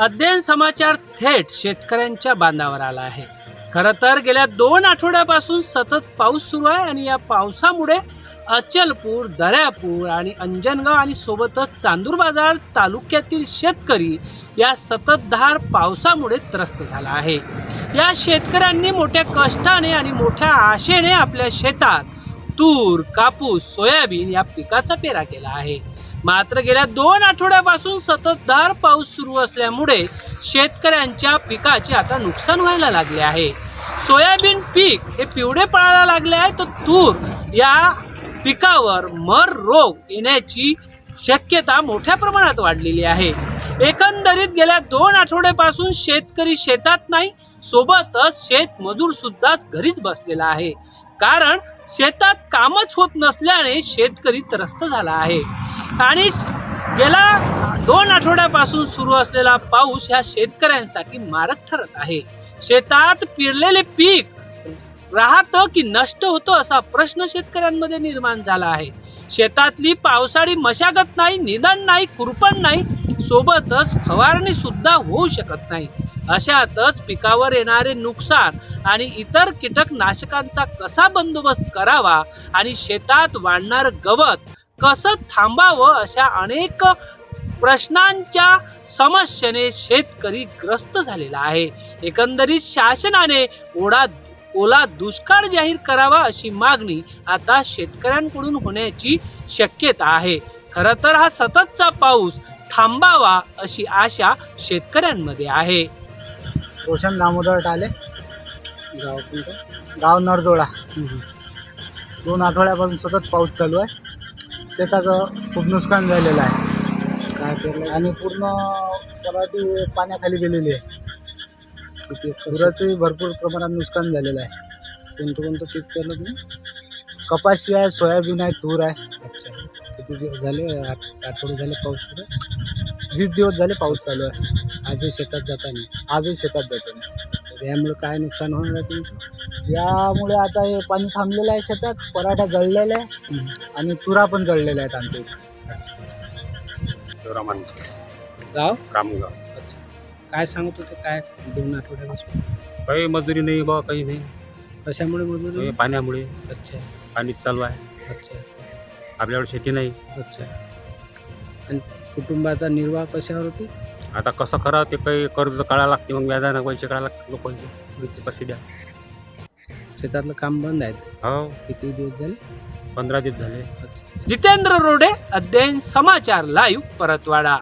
अध्ययन समाचार थेट शेतकऱ्यांच्या बांधावर आला आहे. खरं तर गेल्या दोन आठवड्यापासून सतत पाऊस सुरू आहे आणि या पावसामुळे अचलपूर दर्यापूर आणि अंजनगाव आणि सोबतच चांदूर बाजार तालुक्यातील शेतकरी या सततधार पावसामुळे त्रस्त झाला आहे. या शेतकऱ्यांनी मोठ्या कष्टाने आणि मोठ्या आशेने आपल्या शेतात तूर कापूस सोयाबीन या पिकाचा पेरा केला आहे. मात्र गेल्या दोन आठवड्यापासून सततधार पाऊस सुरू असल्यामुळे शेतकऱ्यांच्या पिकाचे आता नुकसान व्हायला लागले आहे. सोयाबीन पीक हे पिवळे पळायला लागले आहे तर तूर या पिकावर मर रोग येण्याची शक्यता मोठ्या प्रमाणात वाढलेली आहे. एकंदरीत गेल्या दोन आठवड्यापासून शेतकरी शेतात नाही सोबतच शेतमजूर सुद्धाच घरीच बसलेला आहे. कारण शेतात कामच होत नसल्याने शेतकरी त्रस्त झाला आहे. आणिच गेला दोन आठवड्यापासून सुरू असलेला पाऊस ह्या शेतकऱ्यांसाठी मारक ठरत आहे. शेतात पिरलेले पीक राहतं की नष्ट होतं असा प्रश्न शेतकऱ्यांमध्ये निर्माण झाला आहे. शेतातली पावसाळी मशागत नाही निधन नाही कुरपण नाही सोबतच फवारणी सुद्धा होऊ शकत नाही. अशातच पिकावर येणारे नुकसान आणि इतर कीटकनाशकांचा कसा बंदोबस्त करावा आणि शेतात वाढणारं गवत कसं थांबावं अशा अनेक प्रश्नांच्या समस्येने शेतकरी ग्रस्त झालेला आहे. एकंदरीत शासनाने ओढा ओला दुष्काळ जाहीर करावा अशी मागणी आता शेतकऱ्यांकडून होण्याची शक्यता आहे. खरं तर हा सततचा पाऊस थांबावा अशी आशा शेतकऱ्यांमध्ये आहे. रोशन दामोदर टाले. गाव कोणतं? गाव नरदोळा दोन आठवड्यापासून सतत पाऊस चालू आहे. शेताचं खूप नुकसान झालेलं आहे. काय केलं आणि पूर्ण पराठी पाण्याखाली गेलेली आहे. पुराचंही भरपूर प्रमाणात नुकसान झालेलं आहे. कोणतं कोणतं पीक केलं तुम्ही? कपाशी आहे सोयाबीन आहे तूर आहे. अच्छा. किती दिवस झाले? आठ आठवडे झाले पाऊस सुरू वीस दिवस झाले पाऊस चालू आहे. आजही शेतात जाताना. आजही शेतात जाताना. यामुळे काय नुकसान होणार आहे तुमचं यामुळे आता हे पाणी थांबलेलं आहे शेतात पराठा जळलेला आहे आणि तुरा पण जळलेल्या आहेत आमच्या इथे. गाव? रामगाव. अच्छा. काय सांगत होते? काय दोन आठवड्यापासून? काही मजुरी नाही बा काही नाही. कशामुळे मजूर? हे पाण्यामुळे. अच्छा. पाणीच चालू आहे. अच्छा. आपल्याकडे शेती नाही. अच्छा. आणि कुटुंबाचा निर्वाह कशावर होती आता कसं करा ते काही कर्ज काढायला लागते मग व्याजानं पैसे काढायला लागते लोकांचे पैसे कसे द्या? शेतातलं काम बंद आहे हो. किती दिवस झाले? पंधरा दिवस झाले. जितेंद्र रोडे अध्ययन समाचार लाईव्ह परतवाडा.